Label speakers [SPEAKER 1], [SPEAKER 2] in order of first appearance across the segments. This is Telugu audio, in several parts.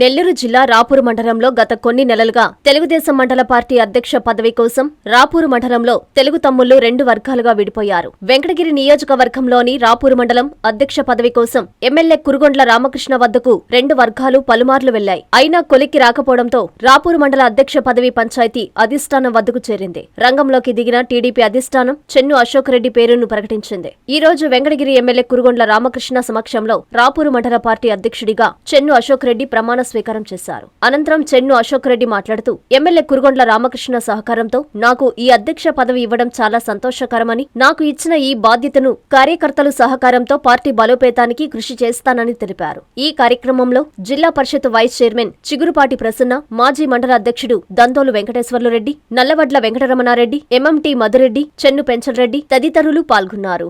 [SPEAKER 1] నెల్లూరు జిల్లా రాపూరు మండలంలో గత కొన్ని నెలలుగా తెలుగుదేశం మండల పార్టీ అధ్యక్ష పదవి కోసం రాపూరు మండలంలో తెలుగు తమ్ముళ్ళు రెండు వర్గాలుగా విడిపోయారు. వెంకటగిరి నియోజకవర్గంలోని రాపూరు మండలం అధ్యక్ష పదవి కోసం ఎమ్మెల్యే కురుగొండ్ల రామకృష్ణ వద్దకు రెండు వర్గాలు పలుమార్లు వెళ్ళాయి అయినా కొలిక్కి రాకపోవడంతో రాపూరు మండల అధ్యక్ష పదవి పంచాయతీ అధిష్టానం వద్దకు చేరింది. రంగంలోకి దిగిన టీడీపీ అధిష్టానం చెన్ను అశోక్ రెడ్డి పేరును ప్రకటించింది. ఈ రోజు వెంకటగిరి ఎమ్మెల్యే కురుగొండ్ల రామకృష్ణ సమక్షంలో రాపూరు మండల పార్టీ అధ్యక్షుడిగా చెన్ను అశోక్ రెడ్డి ప్రమాణ స్వీకారం చేశారు. అనంతరం చెన్ను అశోక్ రెడ్డి మాట్లాడుతూ ఎమ్మెల్యే కురుగొండ్ల రామకృష్ణ సహకారంతో నాకు ఈ అధ్యక్ష పదవి ఇవ్వడం చాలా సంతోషకరమని నాకు ఇచ్చిన ఈ బాధ్యతను కార్యకర్తలు సహకారంతో పార్టీ బలోపేతానికి కృషి చేస్తానని తెలిపారు. ఈ కార్యక్రమంలో జిల్లా పరిషత్ వైస్ చైర్మన్ చిగురుపాటి ప్రసన్న మాజీ మండల అధ్యక్షుడు దందోలు వెంకటేశ్వర్లు రెడ్డి నల్లవడ్ల వెంకటరమణారెడ్డి ఎంఎంటీ మధురెడ్డి చెన్ను పెంచలరెడ్డి తదితరులు పాల్గొన్నారు.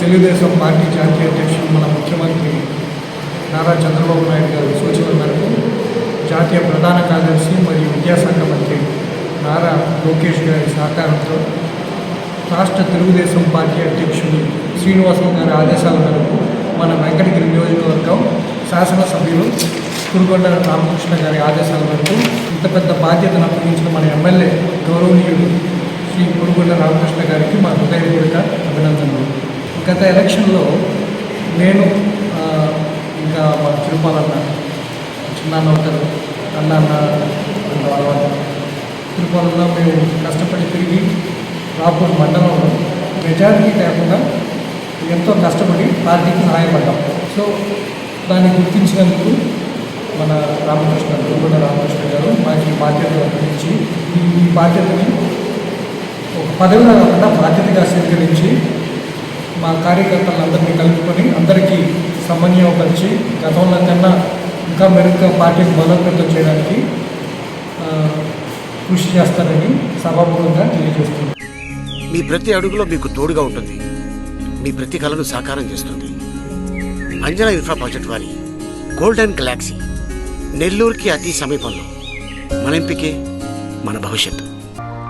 [SPEAKER 2] తెలుగుదేశం పార్టీ
[SPEAKER 3] జాతీయ అధ్యక్షులు మన ముఖ్యమంత్రి నారా చంద్రబాబు నాయుడు గారి సూచన మేరకు జాతీయ ప్రధాన కార్యదర్శి మరియు విద్యాశాఖ మంత్రి నారా లోకేష్ గారి సహకారంతో రాష్ట్ర తెలుగుదేశం పార్టీ అధ్యక్షుడు శ్రీనివాసం గారి ఆదేశాల మేరకు మన వెంకటగిరి నియోజకవర్గం శాసనసభ్యులు కురుగొండ రామకృష్ణ గారి ఆదేశాల మేరకు ఇంత పెద్ద బాధ్యతను అప్పగించిన మన ఎమ్మెల్యే గౌరవనీయుడు శ్రీ కురుగొండ రామకృష్ణ గారికి మా హృదయపూర్వక అభినందనలు. గత ఎలక్షన్లో నేను ఇంకా మా తిరుపాలన్న చిన్నాన్న ఒకరు అన్న అన్న అన్న మేము కష్టపడి తిరిగి రాపూర్ మండలంలో మెజారిటీ కాకుండా ఎంతో కష్టపడి పార్టీకి సహాయపడ్డాం సో దాన్ని గుర్తించినందుకు మన రామకృష్ణ గురుగొండ రామకృష్ణ గారు మాకు ఈ బాధ్యత అందించి ఈ ఈ బాధ్యతని ఒక పదవిగా కాకుండా బాధ్యతగా స్వీకరించి మా కార్యకర్తలందరినీ కలుపుకొని అందరికీ సమన్వయపరిచి గతంలో కన్నా ఇంకా మెరుగ్గా పార్టీని బలోపేతం చేయడానికి కృషి చేస్తారని సభాపూర్వంగా తెలియజేస్తుంది
[SPEAKER 4] మీ ప్రతి అడుగులో మీకు తోడుగా ఉంటుంది. మీ ప్రతి కళను సాకారం చేస్తుంది. అంజనా ఇన్ఫ్రా ప్రాజెక్ట్ వారి గోల్డెన్ గెలాక్సీ నెల్లూరుకి అతి సమీపంలో. మన ఎంపికే మన భవిష్యత్తు.